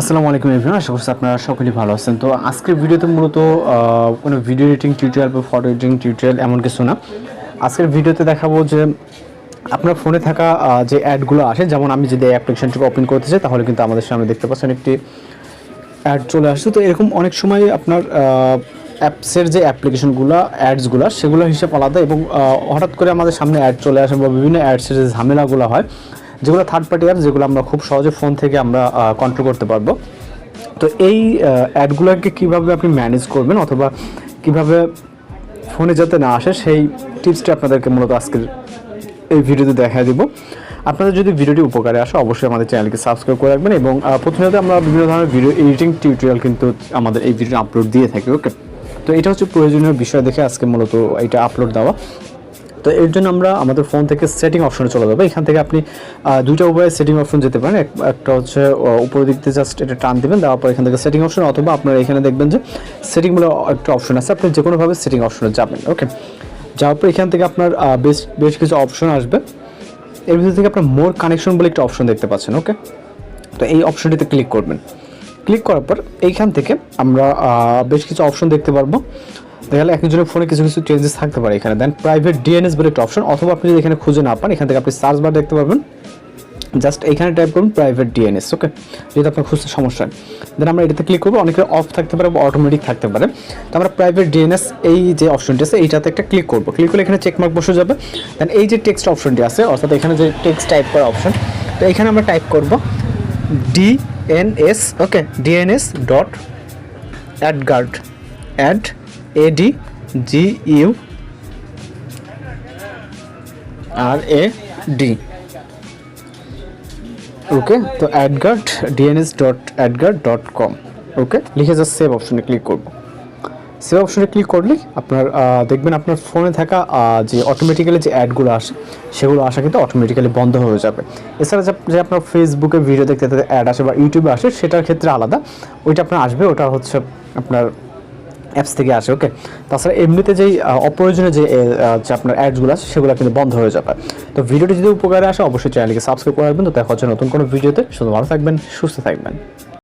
আসসালামু আলাইকুম এভরিওয়ান, আশা করছি আপনারা সকলেই ভালো আছেন। তো আজকের ভিডিওতে মূলত কোনো ভিডিও এডিটিং টিউটোরিয়াল বা ফটো এডিটিং টিউটোরিয়াল এমন কিছু না। আজকের ভিডিওতে দেখাবো যে, আপনার ফোনে থাকা যে অ্যাডগুলো আসে, যেমন আমি যদি এই অ্যাপ্লিকেশনটিকে ওপেন করতে চাই, তাহলে কিন্তু আমাদের সামনে দেখতে পাচ্ছেন একটি অ্যাড চলে আসছে। তো এরকম অনেক সময় আপনার অ্যাপসের যে অ্যাপ্লিকেশনগুলো অ্যাডসগুলো সেগুলো হিসেব আলাদা এবং হঠাৎ করে আমাদের সামনে অ্যাড চলে আসে বা বিভিন্ন অ্যাডসের যে ঝামেলাগুলো হয় যেগুলো থার্ড পার্টি অ্যাপস যেগুলো আমরা খুব সহজে ফোন থেকে আমরা কন্ট্রোল করতে পারব। তো এই অ্যাডগুলোকে কীভাবে আপনি ম্যানেজ করবেন অথবা কীভাবে ফোনে যাতে না আসে, সেই টিপসটি আপনাদেরকে মূলত আজকের এই ভিডিওতে দেখা দিব। আপনাদের যদি ভিডিওটি উপকারে আসে, অবশ্যই আমাদের চ্যানেলকে সাবস্ক্রাইব করে রাখবেন এবং প্রতিনিয়ত আমরা বিভিন্ন ধরনের ভিডিও এডিটিং টিউটোরিয়াল কিন্তু আমাদের এই ভিডিও আপলোড দিয়ে থাকি ওকে তো এটা হচ্ছে প্রয়োজনীয় বিষয় দেখে আজকে মূলত এটা আপলোড দেওয়া। তো এর জন্য আমরা আমাদের ফোন থেকে সেটিং অপশনে চলে যাব। এখান থেকে আপনি দুইটা উপায়ে সেটিং অপশন যেতে পারেন। একটা হচ্ছে উপরের দিক থেকে জাস্ট এটা টান দিবেন, দেওয়ার পর এখান থেকে সেটিং অপশন অথবা আপনারা এখানে দেখবেন যে সেটিং বলে একটা অপশন আছে। আপনি যে কোনোভাবে সেটিং অপশনে যাবেন ওকে যাওয়ার পর এখান থেকে আপনার বেশ বেশ কিছু অপশন আসবে। এর ভিতর থেকে আপনার মোর কানেকশন বলে একটা অপশন দেখতে পাচ্ছেন ওকে তো এই অপশনটিতে ক্লিক করবেন। ক্লিক করার পর এইখান থেকে আমরা বেশ কিছু অপশন দেখতে পারব। গেলে একজনের ফোনে কিছু কিছু চেঞ্জেস থাকতে পারে এখানে। দেন প্রাইভেট ডিএনএস বলে একটা অপশন অথবা আপনি যদি এখানে খুঁজে না পান, এখান থেকে আপনি সার্চ বার দেখতে পারবেন। জাস্ট এখানে টাইপ করুন প্রাইভেট ডিএনএস ওকে যদি আপনার খুঁজতে সমস্যা দেন আমরা এটাতে ক্লিক করব অনেকের অফ থাকতে পারে বা অটোমেটিক থাকতে পারে। তো আমরা প্রাইভেট ডিএনএস এই যে অপশনটি আছে, এইটাতে একটা ক্লিক করব। ক্লিক করলে এখানে চেকমার্ক বসে যাবে। দেন এই যে টেক্সট অপশনটি আছে, অর্থাৎ এখানে যে টেক্সট টাইপ করা অপশন তো এখানে আমরা টাইপ করব DNS okay DNS dot AdGuard ad A D G U R A D okay তো AdGuard DNS dot AdGuard dot com okay লিখে জাস্ট সেভ অপশনে ক্লিক করব। সেভ অপশনে ক্লিক করলেই আপনার দেখবেন আপনার ফোনে থাকা যে অটোমেটিক্যালি যে অ্যাডগুলো আসে, সেগুলো আসা কিন্তু অটোমেটিক্যালি বন্ধ হয়ে যাবে। এছাড়া যে- যে আপনার ফেসবুকে ভিডিও দেখতে দেখতে অ্যাড আসে বা ইউটিউবে আসে, সেটার ক্ষেত্রে আলাদা। ওইটা আপনার আসবে, ওটা হচ্ছে আপনার অ্যাপস থেকে আসে ওকে তাছাড়া এমনিতে যেই অপ্রয়োজনীয় যে আপনার অ্যাডসগুলো আছে, সেগুলো কিন্তু বন্ধ হয়ে যাবে। তো ভিডিওটি যদি উপকারে আসে, অবশ্যই চ্যানেলকে সাবস্ক্রাইব করে রাখবেন। তো দেখা হচ্ছে নতুন কোনো ভিডিওতে। শুধু ভালো থাকবেন, সুস্থ থাকবেন।